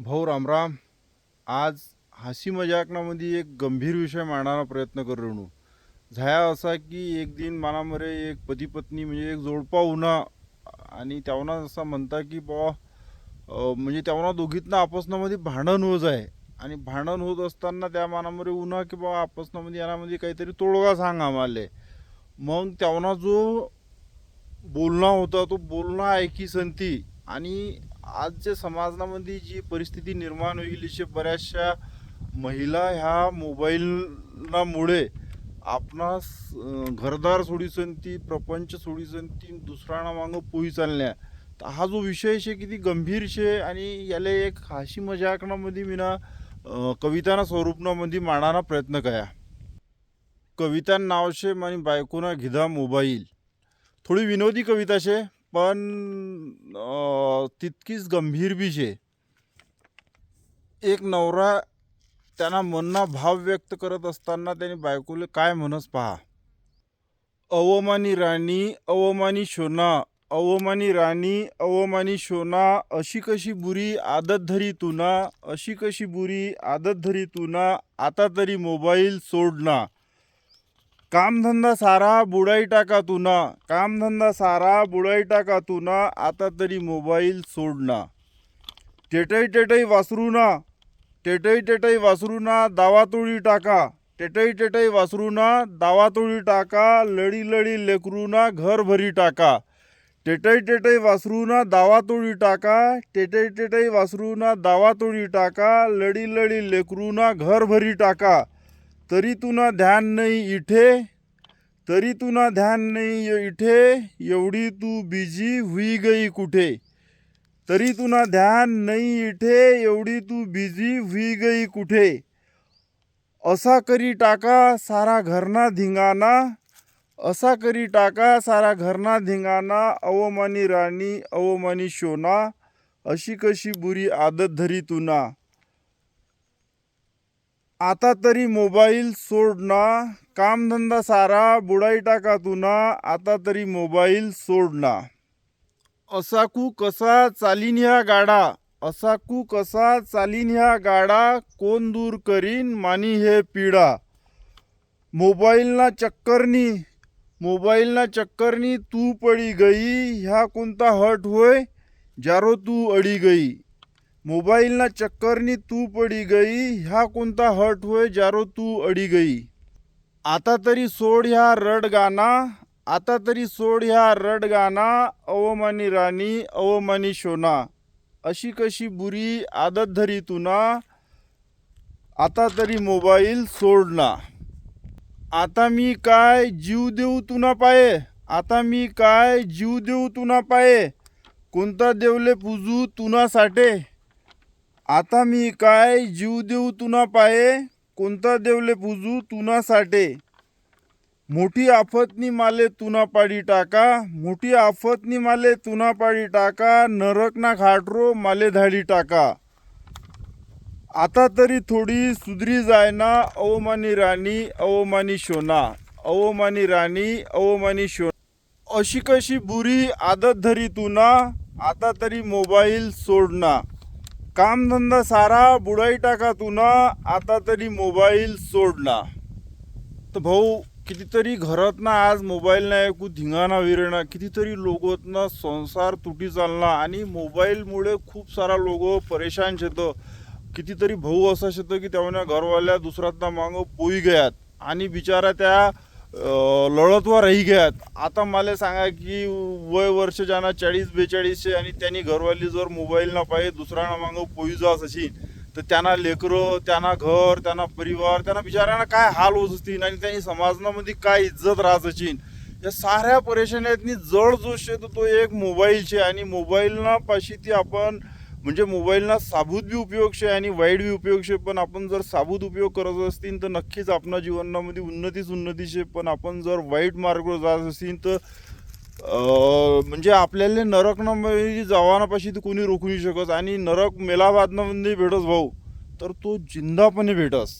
भाऊ रामराम आज हसी मजाकनामध्ये एक गंभीर विषय मांडण्याचा प्रयत्न करू झाया असा की एक दिन मनामध्ये एक पती पत्नी म्हणजे एक जोडपा उन्हा आणि त्यावना असा म्हणता की बा म्हणजे त्यावना दोघीतनं आपसनामध्ये भांडण होत आहे. आणि भांडण होत असताना त्या मनामध्ये उन्हा की बा आपसनामध्ये यानामध्ये काहीतरी तोडगा सांग आम्हाला. मग त्यावना जो बोलणं होता तो बोलणं ऐकी संती आणि आजच्या समाजामध्ये जी परिस्थिती निर्माण होईल अशी बऱ्याचशा महिला ह्या मोबाईलनामुळे आपणास घरदार सोडीसन ती प्रपंच सोडीसन ती दुसऱ्याना मागं पोई चालल्या. तर हा जो विषय शे किती गंभीर शे आणि याला एक हाशी मजाकनामध्ये मीना कविताना स्वरूपनामध्ये मांडाना प्रयत्न कया कविता नाव शे आणि बायकोना घिदा मोबाईल. थोडी विनोदी कविता शे. पण तितकीच गंभीर बी जे एक नवरा त्यांना मन्ना भाव व्यक्त करत असताना त्याने बायकोले काय म्हणस पहा? अवमानी राणी अवमानी शोना अवमानी राणी अवमानी शोना अशी कशी बुरी आदत धरी तुना अशी कशी बुरी आदत धरी तुना आता तरी मोबाईल सोडना कामधंदा सारा बुडाई टाका तुना कामधंदा सारा बुडाई टाका तुना आता तरी मोबाईल सोड ना. टेटई टेटई वासरू ना. टेटई टेटई वासरू ना दावातोळी टाका. टेटई टेटई वासरू ना दावातोळी टाका. लढी लढी लेकरूना घर भरी टाका. टेटई टेटई वासरू ना दावातोळी टाका. टेटई टेटई वासरू ना दावातोळी टाका. लढी लढी लेकरूना घर भरी टाका. तरी तुना ध्यान नाही इठे तरी तुना ध्यान नाही इठे एवढी तू बिजी हुई गई कुठे? तरी तुना ध्यान नाही इठे एवढी तू बिझी हुई गई कुठे? असा करी टाका सारा घरना धिंगाणा असा करी टाका सारा घरना धिंगाणा अवमानी राणी अवमानी शोना अशी कशी बुरी आदत धरी तुना आता तरी मोबाईल सोड ना. कामधंदा सारा बुडाई टाका तुना आता तरी मोबाईल सोड ना. कसा चालीन ह्या गाडा? असाकू कसा चालीन ह्या गाडा? कोण दूर करीन मानी हे पिढा मोबाईलना चक्करनी मोबाईलना चक्करनी तू पडी गई. ह्या कोणता हट होय? जारो तू अडी गई. मोबाईलना चक्करनी तू पडी गई ह्या कोणता हट होय जारो तू अडी गई. आता तरी सोड ह्या रड गाना आता तरी सोड ह्या रड गाना अवमानी राणी अवमानी शोना. अशी कशी बुरी आदत धरी तुना आता तरी मोबाईल सोड ना आता मी काय जीव देऊ तुना पाये आता मी काय जीव देऊ तुना पाये कोणता देवले पूजू तुना साठे. आता मी काय जीव देऊ तुना पाये कोणता देवले पूजू तुना साठे. मोठी आफतनी माले तुना पाडी टाका मोठी आफतनी माले तुना पाडी टाका नरकना घाटरो माले धाडी टाका. आता तरी थोडी सुधरी जाय ना अवमानी राणी अवमानी शोना. अवमानी राणी अवमानी शोना. अशी कशी बुरी आदत धरी तुना आता तरी मोबाईल सोडना. कामधंदा सारा बुडाई टाका तुना आता तरी मोबाईल सोडना तर भाऊ कितीतरी घरात ना आज मोबाईल नाही ऐकू धिंगाणा विरणा कितीतरी लोगोतनं संसार तुटी चालला आणि मोबाईलमुळे खूप सारा लोगो परेशान शेतं. कितीतरी भाऊ असा शेतं की त्यामुळे घरवाल्या दुसऱ्यातना मागं पोई गयात. आणि बिचारा त्या लढतवर राही गयात आता मला सांगा की वय वर्ष ज्यांना चाळीस बेचाळीसशे आणि त्यांनी घरवाली जर मोबाईल ना पाहिजे दुसऱ्याना मागं पोई जास अशी तर त्यांना लेकरं त्यांना घर त्यांना परिवार त्यांना बिचाऱ्यांना काय हाल होत असतील आणि त्यांनी समाजामध्ये काय इज्जत राहत असेल या साऱ्या परेशान्यातनी जड जोश आहे तर तो एक मोबाईलचे आणि मोबाईलना पाशी ती आपण म्हणजे मोबाईलना साबूत बी उपयोग शे आणि वाईट बी उपयोग शे पण आपण जर साबूत उपयोग करत असतील तर नक्कीच आपल्या जीवनामध्ये उन्नतीच उन्नती शे पण आपण जर वाईट मार्गावर जात असतील तर म्हणजे आपल्याला नरक न जवानापाशी तर कोणी रोखू नाही शकत आणि नरक मेलाबादनं भेटस भाऊ तर तो जिंदापणे भेटस.